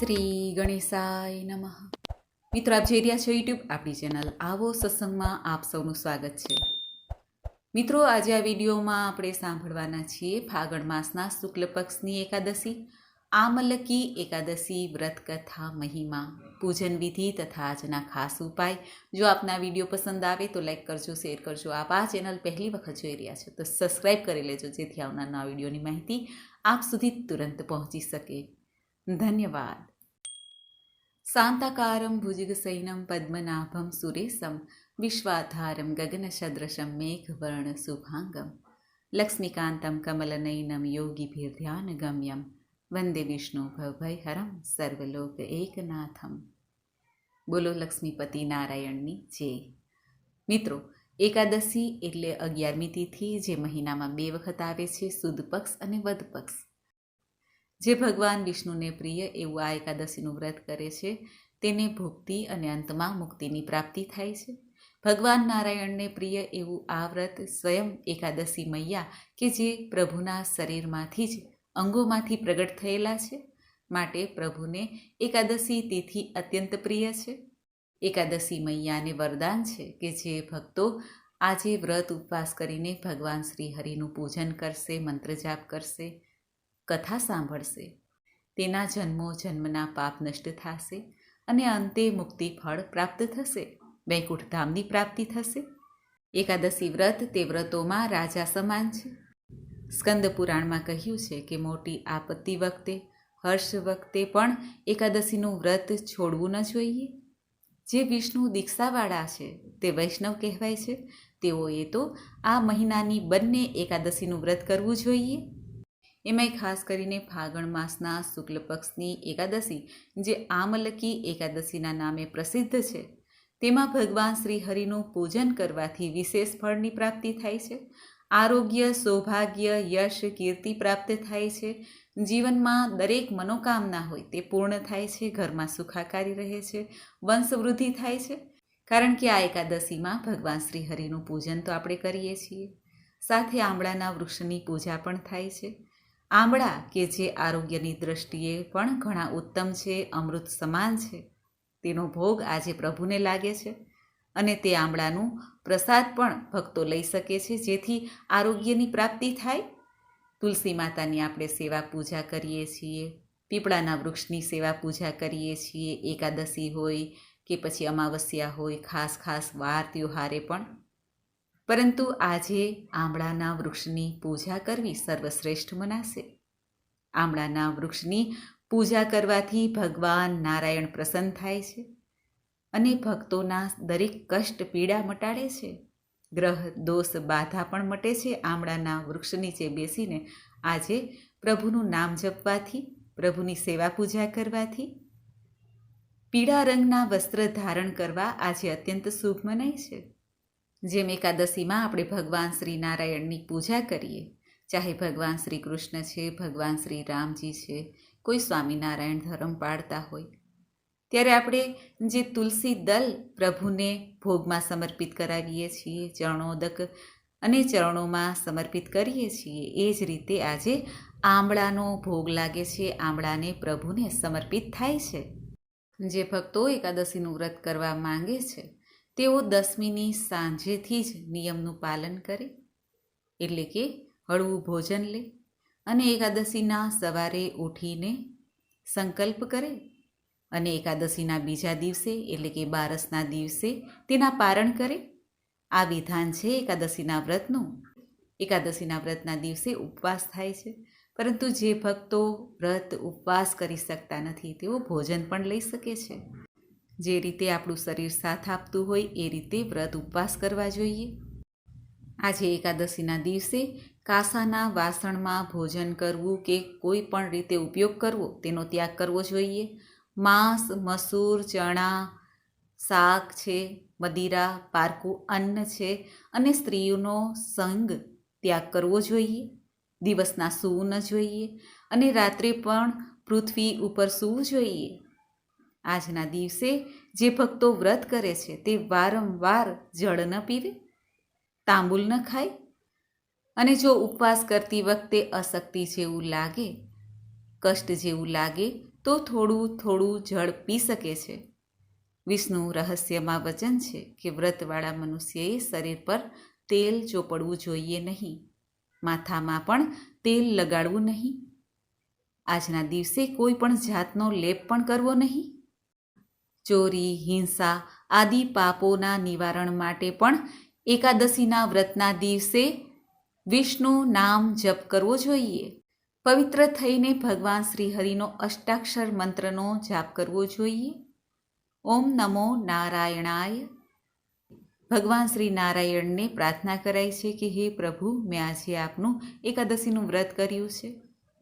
શ્રી ગણેશાય નમઃ. મિત્રો, આપ જોઈ રહ્યા છો યુટ્યુબ આપણી ચેનલ આવો સત્સંગમાં આપ સૌનું સ્વાગત છે. મિત્રો, આજે આ વિડીયોમાં આપણે સાંભળવાના છીએ ફાગણ માસના શુક્લ પક્ષની એકાદશી, આમલકી એકાદશી વ્રત કથા મહિમા, પૂજન વિધિ તથા આજના ખાસ ઉપાય. જો આપના વીડિયો પસંદ આવે તો લાઈક કરજો, શેર કરજો. આપ આ ચેનલ પહેલી વખત જોઈ રહ્યા છો તો સબસ્ક્રાઈબ કરી લેજો, જેથી આવનાર નવા વિડીયોની માહિતી આપ સુધી તુરંત પહોંચી શકે. ધન્યવાદ ભુજગસૈનમ પદ્મનાભમ સુરેશમ વિશ્વાધારમ ગગનસદૃશમ મેઘવર્ણ શુભાંગમ લક્ષ્મીકાંતમ કમલનયનમ યોગીભીર્ધ્યાનગમ્યમ વંદે વિષ્ણુ ભવભયહરમ સર્વલોક એકનાથમ બોલો લક્ષ્મીપતિ નારાયણની જય મિત્રો એકાદશી એટલે અગિયારમી તિથિ, જે મહિનામાં બે વખત આવે છે, સુદ પક્ષ અને વદ પક્ષ. જે ભગવાન વિષ્ણુને પ્રિય એવું આ એકાદશીનું વ્રત કરે છે, તેને ભુક્તિ અને અંતમાં મુક્તિની પ્રાપ્તિ થાય છે. ભગવાન નારાયણને પ્રિય એવું આ વ્રત સ્વયં એકાદશી મૈયા કે જે પ્રભુના શરીરમાંથી જ અંગોમાંથી પ્રગટ થયેલા છે માટે પ્રભુને એકાદશી તિથિ અત્યંત પ્રિય છે. એકાદશી મૈયાને વરદાન છે કે જે ભક્તો આજે વ્રત ઉપવાસ કરીને ભગવાન શ્રી હરિનું પૂજન કરશે મંત્ર જાપ કરશે. કથા સાંભળશે. તેના જન્મો જન્મના પાપ નષ્ટ થશે અને અંતે મુક્તિ ફળ પ્રાપ્ત થશે. વૈકુંઠ ધામની પ્રાપ્તિ થશે. એકાદશી વ્રત તે વ્રતોમાં રાજા સમાન છે. સ્કંદ પુરાણમાં કહ્યું છે કે મોટી આપત્તિ વખતે, હર્ષ વખતે પણ એકાદશીનું વ્રત છોડવું ન જોઈએ. જે વિષ્ણુ દીક્ષાવાળા છે, તે વૈષ્ણવ કહેવાય છે. તેઓએ તો આ મહિનાની બંને એકાદશીનું વ્રત કરવું જોઈએ. એમાંય ખાસ કરીને ફાગણ માસના શુક્લ પક્ષની એકાદશી, જે આમલકી એકાદશીના નામે પ્રસિદ્ધ છે. તેમાં ભગવાન શ્રી હરિનું પૂજન કરવાથી વિશેષ ફળની પ્રાપ્તિ થાય છે. આરોગ્ય, સૌભાગ્ય, યશ, કીર્તિ પ્રાપ્ત થાય છે. જીવનમાં દરેક મનોકામના હોય તે પૂર્ણ થાય છે, ઘરમાં સુખાકારી રહે છે, વંશવૃદ્ધિ થાય છે. કારણ કે આ એકાદશીમાં ભગવાન શ્રી હરિનું પૂજન તો આપણે કરીએ છીએ. સાથે આંબળાના વૃક્ષની પૂજા પણ થાય છે. આંબળા કે જે આરોગ્યની દ્રષ્ટિએ પણ ઘણા ઉત્તમ છે, અમૃત સમાન છે. તેનો ભોગ આજે પ્રભુને લાગે છે અને તે આંબળાનું પ્રસાદ પણ ભક્તો લઈ શકે છે, જેથી આરોગ્યની પ્રાપ્તિ થાય. તુલસી માતાની આપણે સેવા પૂજા કરીએ છીએ, પીપળાના વૃક્ષની સેવા પૂજા કરીએ છીએ, એકાદશી હોય કે પછી અમાવસ્યા હોય, ખાસ ખાસ વાર, ત્યોહારે પણ પરંતુ આજે આંબળાના વૃક્ષની પૂજા કરવી સર્વશ્રેષ્ઠ મનાશે. આંબળાના વૃક્ષની પૂજા કરવાથી ભગવાન નારાયણ પ્રસન્ન થાય છે અને ભક્તોના દરેક કષ્ટ પીડા મટાડે છે. ગ્રહ દોષ બાધા પણ મટે છે આમળાના વૃક્ષ નીચે બેસીને. આજે પ્રભુનું નામ જપવાથી, પ્રભુની સેવા પૂજા કરવાથી. પીળા રંગના વસ્ત્ર ધારણ કરવા આજે અત્યંત શુભ મનાય છે. જેમ એકાદશીમાં આપણે ભગવાન શ્રી નારાયણની પૂજા કરીએ, ચાહે ભગવાન શ્રી કૃષ્ણ છે, ભગવાન શ્રી રામજી છે, કોઈ સ્વામિનારાયણ ધર્મ પાળતા હોય. ત્યારે આપણે જે તુલસી દલ પ્રભુને ભોગમાં સમર્પિત કરાવીએ છીએ, ચરણોદક અને ચરણોમાં સમર્પિત કરીએ છીએ, એ જ રીતે આજે આંબળાનો ભોગ લાગે છે, આંબળાને પ્રભુને સમર્પિત થાય છે. જે ભક્તો એકાદશીનું વ્રત કરવા માંગે છે તેઓ દસમીની સાંજેથી જ નિયમનું પાલન કરે, એટલે કે હળવું ભોજન લે અને એકાદશીના સવારે ઉઠીને સંકલ્પ કરે અને એકાદશીના બીજા દિવસે એટલે કે બારસના દિવસે તેના પારણ કરે. આ વિધાન છે એકાદશીના વ્રતનું. એકાદશીના વ્રતના દિવસે ઉપવાસ થાય છે, પરંતુ જે ભક્તો વ્રત ઉપવાસ કરી શકતા નથી તેઓ ભોજન પણ લઈ શકે છે. જે રીતે આપણું શરીર સાથ આપતું હોય એ રીતે વ્રત ઉપવાસ કરવા જોઈએ. આજે એકાદશીના દિવસે કાસાના વાસણમાં ભોજન કરવું કે કોઈ પણ રીતે ઉપયોગ કરવો તેનો ત્યાગ કરવો જોઈએ. માંસ, મસૂર, ચણા, શાક છે, મદિરા, પારકું, અન્ન છે અને સ્ત્રીઓનો સંગ ત્યાગ કરવો જોઈએ. દિવસના સૂવું ન જોઈએ અને રાત્રે પણ પૃથ્વી ઉપર સૂવું જોઈએ. આજના દિવસે જે ભક્તો વ્રત કરે છે તે વારંવાર જળ ન પીવે, તાંબુલ ન ખાય અને જો ઉપવાસ કરતી વખતે અશક્તિ જેવું લાગે, કષ્ટ જેવું લાગે, તો થોડું થોડું જળ પી શકે છે. વિષ્ણુ રહસ્યમાં વચન છે કે વ્રતવાળા મનુષ્યએ શરીર પર તેલ ચોપડવું જોઈએ નહીં, માથામાં પણ તેલ લગાડવું નહીં. આજના દિવસે કોઈ પણ જાતનો લેપ પણ કરવો નહીં. ચોરી, હિંસા આદિ પાપોના નિવારણ માટે પણ એકાદશીના વ્રતના દિવસે વિષ્ણુ નામ જપ કરવો જોઈએ. પવિત્ર થઈને ભગવાન શ્રી હરિનો અષ્ટાક્ષર મંત્રનો જાપ કરવો જોઈએ. ઓમ નમો નારાયણાય. ભગવાન શ્રી નારાયણને પ્રાર્થના કરાય છે કે હે પ્રભુ, મેં આજે આપનું એકાદશીનું વ્રત કર્યું છે.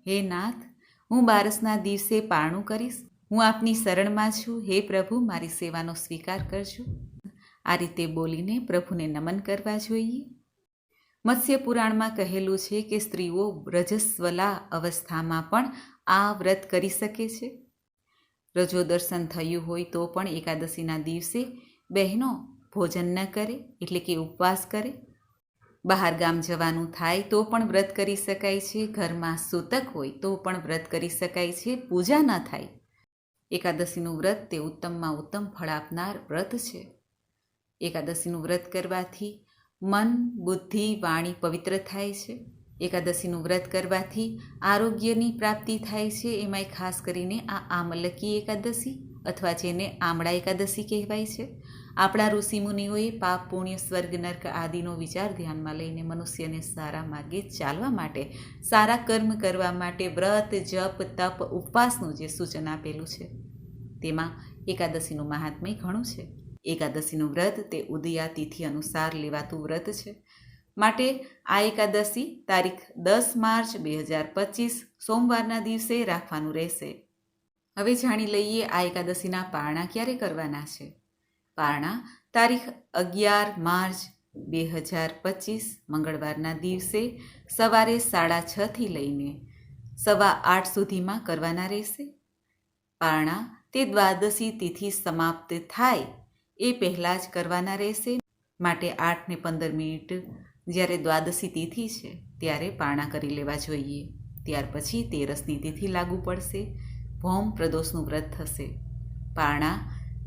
હે નાથ, હું બારસના દિવસે પારણું કરીશ. હું આપની શરણમાં છું. હે પ્રભુ, મારી સેવાનો સ્વીકાર કરજો. આ રીતે બોલીને પ્રભુને નમન કરવા જોઈએ. મત્સ્ય પુરાણમાં કહેલું છે કે સ્ત્રીઓ રજસ્વલા અવસ્થામાં પણ આ વ્રત કરી શકે છે. રજો દર્શન થયું હોય તો પણ એકાદશીના દિવસે બહેનો ભોજન ન કરે, એટલે કે ઉપવાસ કરે. બહાર ગામ જવાનું થાય તો પણ વ્રત કરી શકાય છે. ઘરમાં સૂતક હોય તો પણ વ્રત કરી શકાય છે. પૂજા ન થાય એકાદશીનું વ્રત તે ઉત્તમમાં ઉત્તમ ફળ આપનાર વ્રત છે. એકાદશીનું વ્રત કરવાથી મન, બુદ્ધિ, વાણી પવિત્ર થાય છે. એકાદશીનું વ્રત કરવાથી આરોગ્યની પ્રાપ્તિ થાય છે. એમાંય ખાસ કરીને આ આમલકી એકાદશી અથવા જેને આમળા એકાદશી કહેવાય છે. આપણા ઋષિમુનિઓએ પાપ, પુણ્ય, સ્વર્ગ, નર્ક આદિનો વિચાર ધ્યાનમાં લઈને મનુષ્યને સારા માર્ગે ચાલવા માટે, સારા કર્મ કરવા માટે વ્રત, જપ, તપ, ઉપવાસનું જે સૂચન આપેલું છે, તેમાં એકાદશીનું મહાત્મ્ય ઘણું છે. એકાદશીનું વ્રત તે ઉદયા તિથિ અનુસાર લેવાતું વ્રત છે. માટે આ એકાદશી તારીખ દસ માર્ચ બે હજાર પચીસ સોમવારના દિવસે રાખવાનું રહેશે. હવે જાણી લઈએ આ એકાદશીના પારણા ક્યારે કરવાના છે. પારણા, તારીખ અગિયાર માર્ચ બે હજાર પચીસ, મંગળવારના દિવસે સવારે સાડા છથી લઈને સવા આઠ સુધીમાં કરવાના રહેશે. પારણા, તે દ્વાદશી તિથિ સમાપ્ત થાય એ પહેલાં જ કરવાના રહેશે. માટે આઠ ને પંદર મિનિટ જ્યારે દ્વાદશી તિથિ છે ત્યારે પારણા કરી લેવા જોઈએ. ત્યાર પછી તેરસની તિથિ લાગુ પડશે. ભૌમ પ્રદોષનું વ્રત થશે. પારણા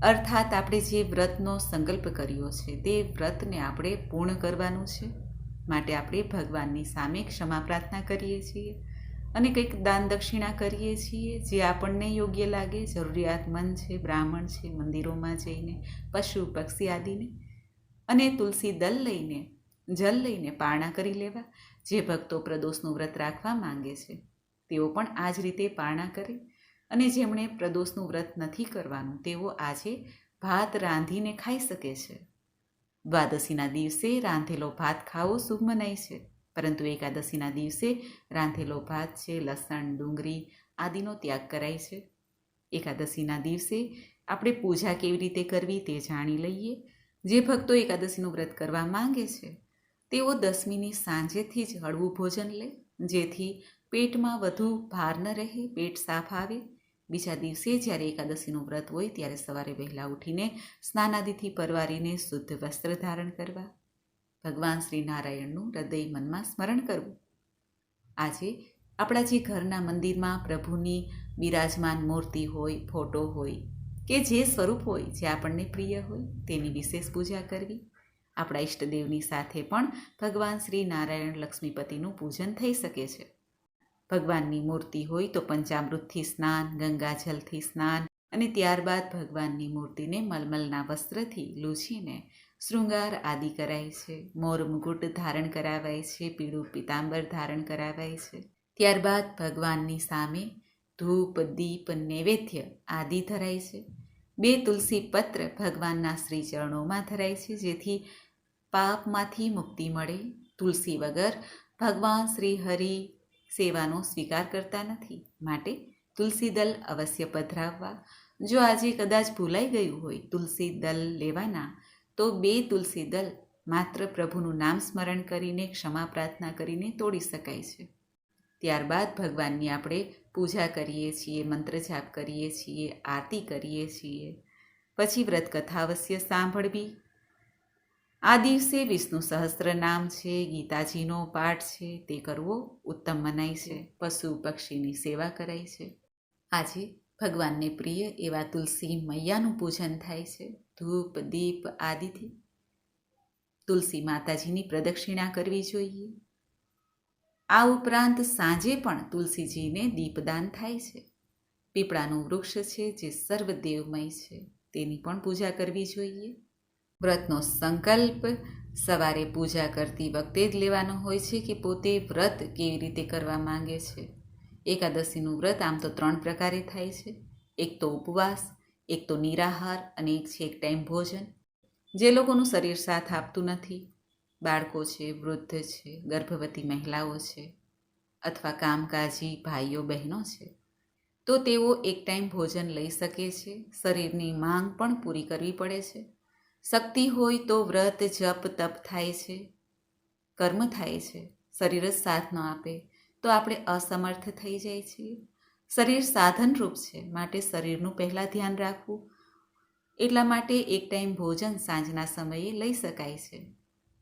અર્થાત આપણે જે વ્રતનો સંકલ્પ કર્યો છે, તે વ્રતને આપણે પૂર્ણ કરવાનું છે. માટે આપણે ભગવાનની સામે ક્ષમા પ્રાર્થના કરીએ છીએ અને કંઈક દાન દક્ષિણા કરીએ છીએ, જે આપણને યોગ્ય લાગે. જરૂરિયાતમંદ છે, બ્રાહ્મણ છે, મંદિરોમાં જઈને, પશુ, પક્ષી આદિને. અને તુલસી દલ લઈને, જલ લઈને પારણા કરી લેવા, જે ભક્તો પ્રદોષનું વ્રત રાખવા માંગે છે. તેઓ પણ આ જ રીતે પારણા કરે. અને જેમણે પ્રદોષનું વ્રત નથી કરવાનું, તેઓ આજે ભાત રાંધીને ખાઈ શકે છે. દ્વાદશીના દિવસે રાંધેલો ભાત ખાવો શુભ મનાય છે, પરંતુ એકાદશીના દિવસે રાંધેલો ભાત છે, લસણ, ડુંગળી આદિનો ત્યાગ કરાય છે. એકાદશીના દિવસે આપણે પૂજા કેવી રીતે કરવી તે જાણી લઈએ. જે ભક્તો એકાદશીનું વ્રત કરવા માંગે છે, તેઓ દસમીની સાંજેથી જ હળવું ભોજન લે, જેથી પેટમાં વધુ ભાર ન રહે, પેટ સાફ આવે બીજા દિવસે જ્યારે એકાદશીનું વ્રત હોય ત્યારે સવારે વહેલા ઉઠીને સ્નાનાદિથી પરવારીને શુદ્ધ વસ્ત્ર ધારણ કરવા. ભગવાન શ્રી નારાયણનું હૃદય મનમાં સ્મરણ કરવું. આજે આપણા જે ઘરના મંદિરમાં પ્રભુની બિરાજમાન મૂર્તિ હોય, ફોટો હોય કે જે સ્વરૂપ હોય, જે આપણને પ્રિય હોય, તેની વિશેષ પૂજા કરવી. આપણા ઈષ્ટદેવની સાથે પણ ભગવાન શ્રી નારાયણ લક્ષ્મીપતિનું પૂજન થઈ શકે છે. ભગવાનની મૂર્તિ હોય તો પંચામૃતથી સ્નાન, ગંગાજલથી સ્નાન અને ત્યારબાદ ભગવાનની મૂર્તિને મલમલના વસ્ત્રથી લૂછીને શૃંગાર આદિ કરાય છે. મોર મુકુટ ધારણ કરાવાય છે, પીળું પિતાંબર ધારણ કરાવાય છે. ત્યારબાદ ભગવાનની સામે ધૂપ, દીપ, નૈવેદ્ય આદિ ધરાય છે. બે તુલસી પત્ર ભગવાનના શ્રી ચરણોમાં ધરાય છે, જેથી પાપમાંથી મુક્તિ મળે. તુલસી વગર ભગવાન શ્રી હરિ સેવાનો સ્વીકાર કરતા નથી. માટે તુલસી દલ અવશ્ય પધરાવવા. જો આજે કદાચ ભૂલાઈ ગયું હોય તુલસી દલ લેવાના, તો બે તુલસી દલ માત્ર પ્રભુનું નામ સ્મરણ કરીને, ક્ષમા પ્રાર્થના કરીને તોડી શકાય છે. ત્યારબાદ ભગવાનની આપણે પૂજા કરીએ છીએ, મંત્ર જાપ કરીએ છીએ, આરતી કરીએ છીએ. પછી વ્રત કથા અવશ્ય સાંભળવી. આ દિવસે વિષ્ણુ સહસ્ત્ર નામ છે, ગીતાજીનો પાઠ છે, તે કરવો ઉત્તમ મનાય છે. પશુ પક્ષીની સેવા કરાય છે. આજે ભગવાનને પ્રિય એવા તુલસી મૈયાનું પૂજન થાય છે. ધૂપ, દીપ આદિથી તુલસી માતાજીની પ્રદક્ષિણા કરવી જોઈએ. આ ઉપરાંત સાંજે પણ તુલસીજીને દીપદાન થાય છે. પીપળાનું વૃક્ષ છે જે સર્વદેવમય છે. તેની પણ પૂજા કરવી જોઈએ. વ્રતનો સંકલ્પ, સવારે પૂજા કરતી વખતે જ લેવાનો હોય છે કે પોતે વ્રત કેવી રીતે કરવા માંગે છે? એકાદશીનું વ્રત આમ તો ત્રણ પ્રકારે થાય છે. એક તો ઉપવાસ, એક તો નિરાહાર અને એક છે એક ટાઈમ ભોજન. જે લોકોનું શરીર સાથ આપતું નથી. બાળકો છે, વૃદ્ધ છે, ગર્ભવતી મહિલાઓ છે અથવા કામકાજી ભાઈઓ, બહેનો છે. તો તેઓ એક ટાઈમ ભોજન લઈ શકે છે. શરીરની માંગ પણ પૂરી કરવી પડે છે. શક્તિ હોય તો વ્રત, જપ, તપ થાય છે, કર્મ થાય છે, શરીર જ સાથ ન આપે, તો આપણે અસમર્થ થઈ જાય છીએ. શરીર સાધનરૂપ છે, માટે શરીરનું પહેલાં ધ્યાન રાખવું. એટલા માટે એક ટાઈમ ભોજન સાંજના સમયે લઈ શકાય છે.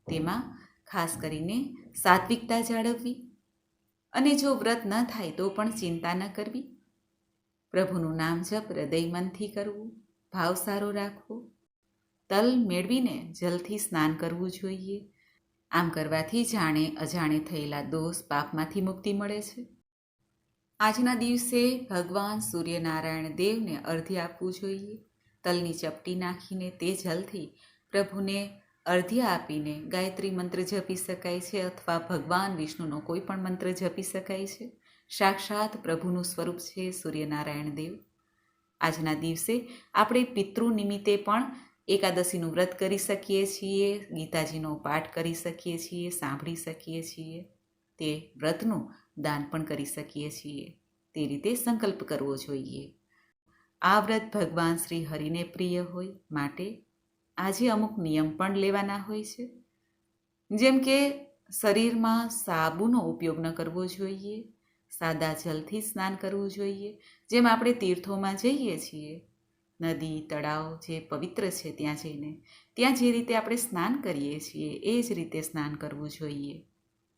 તેમાં ખાસ કરીને સાત્વિકતા જાળવવી. અને જો વ્રત ન થાય તો પણ ચિંતા ન કરવી. પ્રભુનું નામ જપ હૃદય મનથી કરવું. ભાવ સારો રાખવો. તલ મેળવીને જલથી સ્નાન કરવું જોઈએ. આમ કરવાથી જાણે અજાણે થયેલા દોષ પાપમાંથી મુક્તિ મળે છે. આજના દિવસે ભગવાન સૂર્યનારાયણ દેવને અર્ધ્ય આપવું જોઈએ. તલની ચપટી નાખીને તે જલથી પ્રભુને અર્ધ્ય આપીને ગાયત્રી મંત્ર જપી શકાય છે અથવા ભગવાન વિષ્ણુનો કોઈ પણ મંત્ર જપી શકાય છે. સાક્ષાત પ્રભુનું સ્વરૂપ છે સૂર્યનારાયણ દેવ. આજના દિવસે આપણે પિતૃ નિમિત્તે પણ એકાદશીનું વ્રત કરી શકીએ છીએ, ગીતાજીનો પાઠ કરી શકીએ છીએ, સાંભળી શકીએ છીએ, તે વ્રતનું દાન પણ કરી શકીએ છીએ. તે રીતે સંકલ્પ કરવો જોઈએ. આ વ્રત ભગવાન શ્રી હરિને પ્રિય હોય માટે આજે અમુક નિયમ પણ લેવાના હોય છે. જેમ કે શરીરમાં સાબુનો ઉપયોગ ન કરવો જોઈએ, સાદા જલથી સ્નાન કરવું જોઈએ, જેમ આપણે તીર્થોમાં જઈએ છીએ નદી, તળાવ જે પવિત્ર છે ત્યાં જઈને, ત્યાં જે રીતે આપણે સ્નાન કરીએ છીએ, એ જ રીતે સ્નાન કરવું જોઈએ.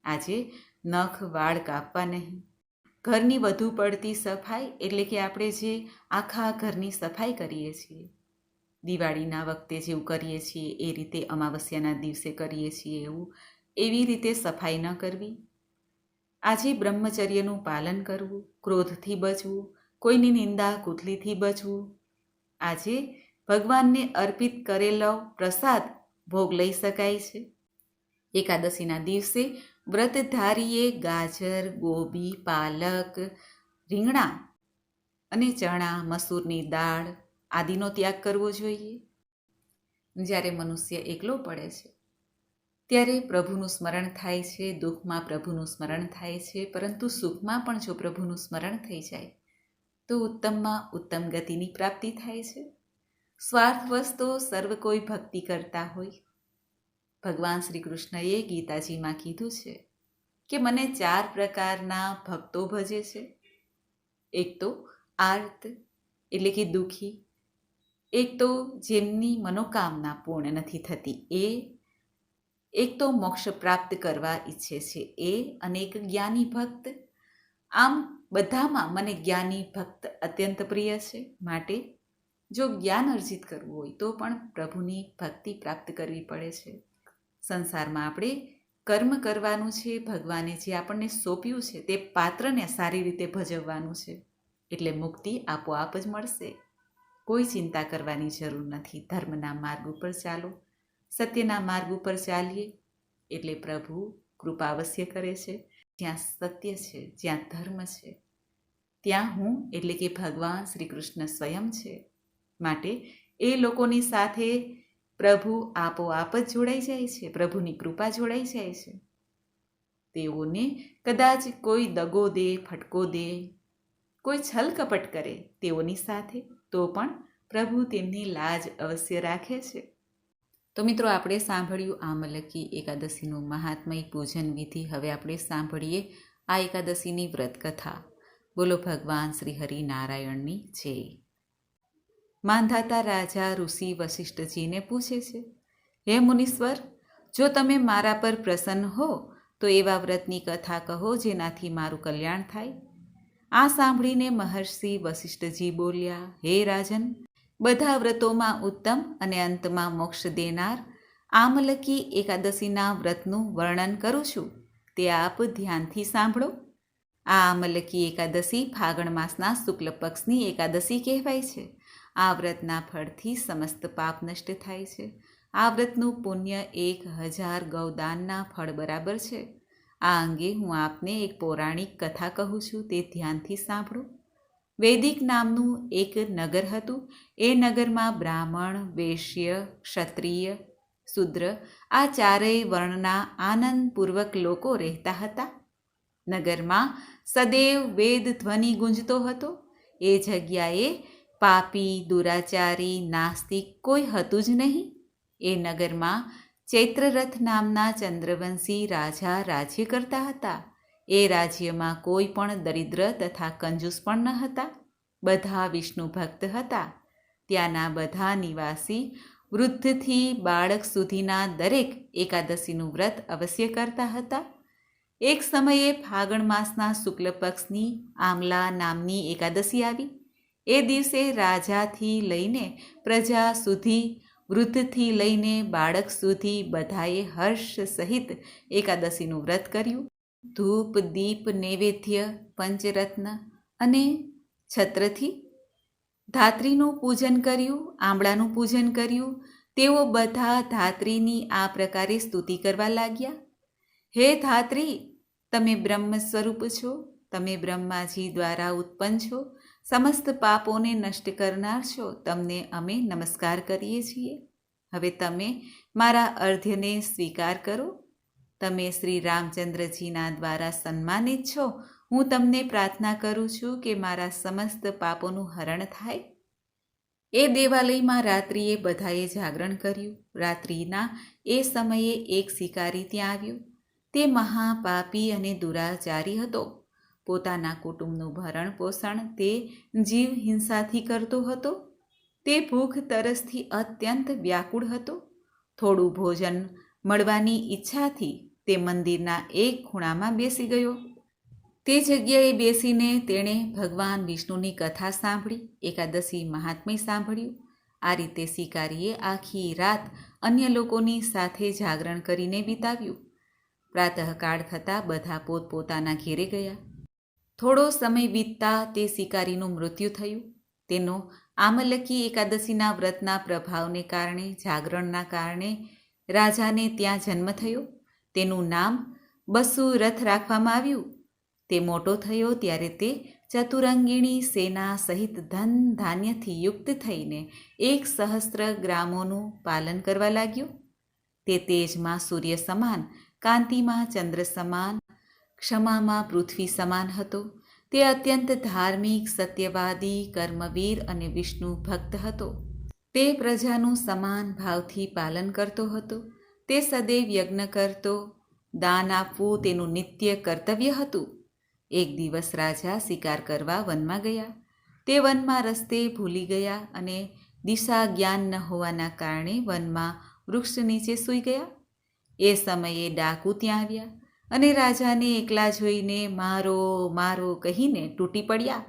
આજે નખ, વાળ કાપવા નહીં. ઘરની વધુ પડતી સફાઈ એટલે કે આપણે જે આખા ઘરની સફાઈ કરીએ છીએ. દિવાળીના વખતે જેવું કરીએ છીએ, એ રીતે અમાવસ્યાના દિવસે કરીએ છીએ એવું, એવી રીતે સફાઈ ન કરવી. આજે બ્રહ્મચર્યનું પાલન કરવું, ક્રોધથી બચવું, કોઈની નિંદા કુથલીથી બચવું આજે ભગવાનને અર્પિત કરેલો પ્રસાદ ભોગ લઈ શકાય છે. એકાદશીના દિવસે વ્રતધારીએ ગાજર, ગોબી, પાલક, રીંગણા અને ચણા, મસૂરની દાળ આદિનો ત્યાગ કરવો જોઈએ. જ્યારે મનુષ્ય એકલો પડે છે, ત્યારે પ્રભુનું સ્મરણ થાય છે, દુઃખમાં પ્રભુનું સ્મરણ થાય છે, પરંતુ સુખમાં પણ જો પ્રભુનું સ્મરણ થઈ જાય તો ઉત્તમમાં ઉત્તમ ગતિની પ્રાપ્તિ થાય છે. સ્વાર્થવશ તો સર્વ કોઈ ભક્તિ કરતા હોય. ભગવાન શ્રી કૃષ્ણએ ગીતાજીમાં કીધું છે કે મને ચાર પ્રકારના ભક્તો ભજે છે. એક તો આર્ત, એટલે કે દુઃખી. એક તો જેમની મનોકામના પૂર્ણ નથી થતી એ. એક તો મોક્ષ પ્રાપ્ત કરવા ઈચ્છે છે એ અને એક જ્ઞાની ભક્ત. આમ બધામાં મને જ્ઞાની ભક્ત અત્યંત પ્રિય છે. માટે જો જ્ઞાન અર્જિત કરવું હોય તો પણ પ્રભુની ભક્તિ પ્રાપ્ત કરવી પડે છે. સંસારમાં આપણે કર્મ કરવાનું છે, ભગવાને જે આપણને સોંપ્યું છે તે પાત્રને સારી રીતે ભજવવાનું છે. એટલે મુક્તિ આપોઆપ જ મળશે. કોઈ ચિંતા કરવાની જરૂર નથી. ધર્મના માર્ગ ઉપર ચાલો. સત્યના માર્ગ ઉપર ચાલીએ. એટલે પ્રભુ કૃપા અવશ્ય કરે છે. જ્યાં સત્ય છે, જ્યાં ધર્મ છે ત્યાં હું એટલે કે ભગવાન શ્રી કૃષ્ણ સ્વયં છે. માટે એ લોકોની સાથે પ્રભુ આપોઆપ જ જોડાઈ જાય છે. પ્રભુની કૃપા જોડાઈ જાય છે. તેઓને કદાચ કોઈ દગો દે, ફટકો દે, કોઈ છલ કપટ કરે તેઓની સાથે, તો પણ પ્રભુ તેમની લાજ અવશ્ય રાખે છે. તો મિત્રો, આપણે સાંભળ્યું આમલકી એકાદશીનું મહાત્મય પૂજન વિધિ. હવે આપણે સાંભળીએ આ એકાદશીની વ્રત કથા બોલો ભગવાન શ્રી હરિ નારાયણની જય. માંધાતા રાજા ઋષિ વશિષ્ઠજીને પૂછે છે, હે મુનીશ્વર, જો તમે મારા પર પ્રસન્ન હો, તો એવા વ્રતની કથા કહો જેનાથી મારું કલ્યાણ થાય. આ સાંભળીને મહર્ષિ વસિષ્ઠજી બોલ્યા, હે રાજન, બધા વ્રતોમાં ઉત્તમ અને અંતમાં મોક્ષ દેનાર આમલકી એકાદશીના વ્રતનું વર્ણન કરું છું. તે આપ ધ્યાનથી સાંભળો. આ આમલકી એકાદશી ફાગણ માસના શુક્લ પક્ષની એકાદશી કહેવાય છે. આ વ્રતના ફળથી સમસ્ત પાપ નષ્ટ થાય છે. આ વ્રતનું પુણ્ય એક હજાર ગૌદાનના ફળ બરાબર છે. આ અંગે હું આપને એક પૌરાણિક કથા કહું છું, તે ધ્યાનથી સાંભળો. વૈદિક નામનું એક નગર હતું. એ નગરમાં બ્રાહ્મણ, વૈશ્ય, ક્ષત્રિય, શુદ્ર આ ચારેય વર્ણના આનંદપૂર્વક લોકો રહેતા હતા. નગરમાં સદૈવ વેદ ધ્વનિ ગુંજતો હતો. એ જગ્યાએ પાપી, દુરાચારી, નાસ્તિક કોઈ હતું જ નહીં. એ નગરમાં ચૈત્રરથ નામના ચંદ્રવંશી રાજા રાજ્ય કરતા હતા. એ રાજ્યમાં કોઈ પણ દરિદ્ર તથા કંજૂસ પણ ન હતા. બધા વિષ્ણુ ભક્ત હતા. ત્યાંના બધા નિવાસી વૃદ્ધથી બાળક સુધીના દરેક એકાદશીનું વ્રત અવશ્ય કરતા હતા. એક સમયે ફાગણ માસના શુક્લ પક્ષની આમલા નામની એકાદશી આવી. એ દિવસે રાજાથી લઈને પ્રજા સુધી, વૃદ્ધથી લઈને બાળક સુધી બધાએ હર્ષ સહિત એકાદશીનું વ્રત કર્યું. ધૂપ, દીપ, નૈવેદ્ય, પંચરત્ન અને છત્રથી ધાત્રીનું પૂજન કર્યું આંબળાનું પૂજન કર્યું. તેઓ બધા ધાત્રીની આ પ્રકારે સ્તુતિ કરવા લાગ્યા. હે ધાત્રી તમે બ્રહ્મ સ્વરૂપ છો, તમે બ્રહ્માજી દ્વારા ઉત્પન્ન છો, સમસ્ત પાપોને નષ્ટ કરનાર છો, તમને અમે નમસ્કાર કરીએ છીએ. હવે તમે મારા અર્ધ્યને સ્વીકાર કરો. તમે શ્રી રામચંદ્રજીના દ્વારા સન્માનિત છો. હું તમને પ્રાર્થના કરું છું કે મારા સમસ્ત પાપોનું હરણ થાય. એ દેવાલયમાં રાત્રિએ બધાએ જાગરણ કર્યું. રાત્રિના એ સમયે એક શિકારી ત્યાં આવ્યો. તે મહાપાપી અને દુરાચારી હતો. પોતાના કુટુંબનું ભરણ પોષણ તે જીવ હિંસાથી કરતો હતો. તે ભૂખ તરસથી અત્યંત વ્યાકુળ હતો. થોડું ભોજન મળવાની ઈચ્છાથી તે મંદિરના એક ખૂણામાં બેસી ગયો. તે જગ્યાએ બેસીને તેણે ભગવાન વિષ્ણુની કથા સાંભળી, એકાદશી મહાત્મ્ય સાંભળ્યું. આ રીતે શિકારીએ આખી રાત અન્ય લોકોની સાથે જાગરણ કરીને વિતાવ્યું. પ્રાતઃકાળ થતાં બધા પોતપોતાના ઘેરે ગયા. થોડો સમય વીતતા તે શિકારીનું મૃત્યુ થયું. તેનો આમલકી એકાદશીના વ્રતના પ્રભાવને કારણે, જાગરણના કારણે રાજાને ત્યાં જન્મ થયો. તેનું નામ બસુ રથ રાખવામાં આવ્યું. તે મોટો થયો ત્યારે તે ચતુરંગીણી સેના સહિત ધન ધાન્યથી યુક્ત થઈને એક સહસ્ત્ર ગ્રામોનું પાલન કરવા લાગ્યો. તે તેજમાં સૂર્ય સમાન કાંતિમાં ચંદ્ર સમાન, ક્ષમામાં પૃથ્વી સમાન હતો. તે અત્યંત ધાર્મિક, સત્યવાદી, કર્મવીર અને વિષ્ણુ ભક્ત હતો. તે પ્રજાનું સમાન ભાવથી પાલન કરતો હતો. તે સદૈવ યજ્ઞ કરતો, દાન આપવું તેનું નિત્ય કર્તવ્ય હતું. એક દિવસ રાજા શિકાર કરવા વનમાં ગયા. તે વનમાં રસ્તે ભૂલી ગયા અને દિશા જ્ઞાન ન હોવાના કારણે વનમાં વૃક્ષ નીચે સૂઈ ગયા. એ સમયે ડાકુ ત્યાં આવ્યા અને રાજાને એકલા જોઈને મારો મારો કહીને તૂટી પડ્યા.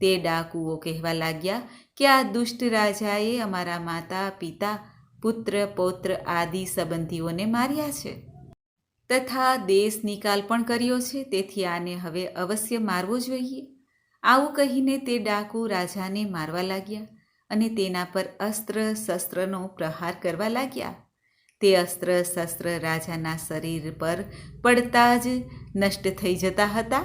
તે ડાકુઓ કહેવા લાગ્યા કે આ દુષ્ટ રાજાએ અમારા માતા, પિતા, પુત્ર, પૌત્ર આદિ સંબંધીઓને માર્યા છે. તથા દેશ નિકાલ પણ કર્યો છે, તેથી આને હવે અવશ્ય મારવો જોઈએ. આવું કહીને તે ડાકુ રાજાને મારવા લાગ્યા અને તેના પર અસ્ત્ર, શસ્ત્રનો પ્રહાર કરવા લાગ્યા. તે અસ્ત્ર શસ્ત્ર રાજાના શરીર પર પડતા જ નષ્ટ થઈ જતા હતા.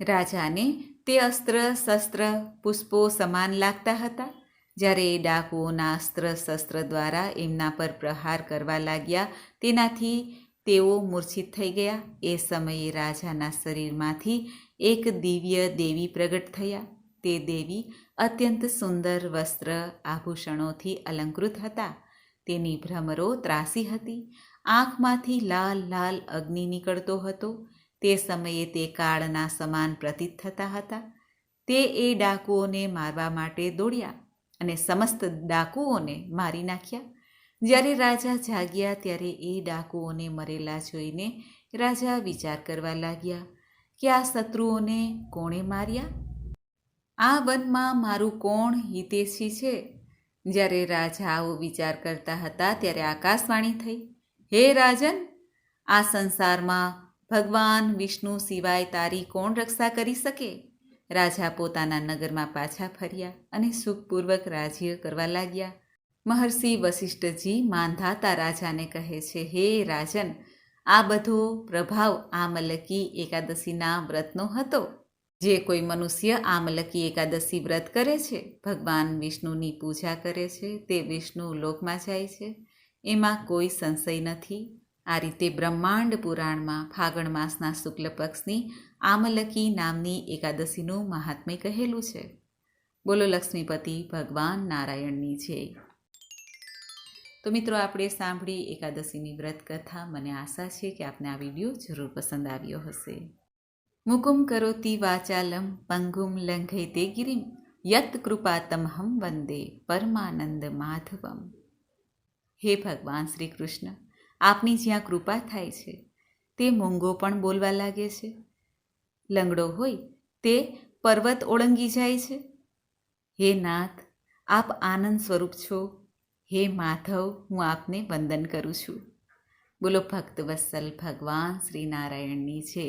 રાજાને તે અસ્ત્ર શસ્ત્ર પુષ્પો સમાન લાગતા હતા. જ્યારે એ ડાકુઓના અસ્ત્ર શસ્ત્ર દ્વારા એમના પર પ્રહાર કરવા લાગ્યા, તેનાથી તેઓ મૂર્છિત થઈ ગયા. એ સમયે રાજાના શરીરમાંથી એક દિવ્ય દેવી પ્રગટ થયા. તે દેવી અત્યંત સુંદર વસ્ત્ર આભૂષણોથી અલંકૃત હતા. તેની ભ્રમરો ત્રાસી હતી. આંખમાંથી લાલ લાલ અગ્નિ નીકળતો હતો. તે સમયે તે કાળના સમાન પ્રતીત થતા હતા. તે એ ડાકુઓને મારવા માટે દોડ્યા અને સમસ્ત ડાકુઓને મારી નાખ્યા. જ્યારે રાજા જાગ્યા ત્યારે એ ડાકુઓને મરેલા જોઈને રાજા વિચાર કરવા લાગ્યા કે આ શત્રુઓને કોણે માર્યા? આ વનમાં મારું કોણ હિતેશી છે? જ્યારે રાજા આવો વિચાર કરતા હતા ત્યારે આકાશવાણી થઈ. હે રાજન, આ સંસારમાં ભગવાન, વિષ્ણુ સિવાય તારી કોણ રક્ષા કરી શકે? રાજા પોતાના નગરમાં પાછા ફર્યા અને સુખપૂર્વક રાજ્ય કરવા લાગ્યા. મહર્ષિ વશિષ્ઠજી માંધાતા રાજાને કહે છે, હે રાજન, આ બધો પ્રભાવ આ મલકી એકાદશીના વ્રતનો હતો. જે કોઈ મનુષ્ય આમલકી એકાદશી વ્રત કરે છે, ભગવાન વિષ્ણુની પૂજા કરે છે, તે વિષ્ણુ લોકમાં જાય છે. એમાં કોઈ સંશય નથી. આ રીતે બ્રહ્માંડ પુરાણમાં ફાગણ માસના શુક્લ પક્ષની આમલકી નામની એકાદશીનું મહાત્મ્ય કહેલું છે. બોલો લક્ષ્મીપતિ ભગવાન નારાયણની છે તો મિત્રો, આપણે સાંભળી એકાદશીની વ્રત કથા મને આશા છે કે આપને આ વીડિયો જરૂર પસંદ આવ્યો હશે. મુકુમ કરોતિ વાચાલમ પંગુમ લંઘયતે ગિરિમ યત કૃપા તમહમ વંદે પરમાનંદ માધવમ હે ભગવાન શ્રી કૃષ્ણ આપની જ્યાં કૃપા થાય છે તે મૂંગો પણ બોલવા લાગે છે લંગડો હોય તે પર્વત ઓળંગી જાય છે હે નાથ આપ આનંદ સ્વરૂપ છો હે માધવ હું આપને વંદન કરું છું બોલો ભક્ત વત્સલ ભગવાન શ્રી નારાયણની છે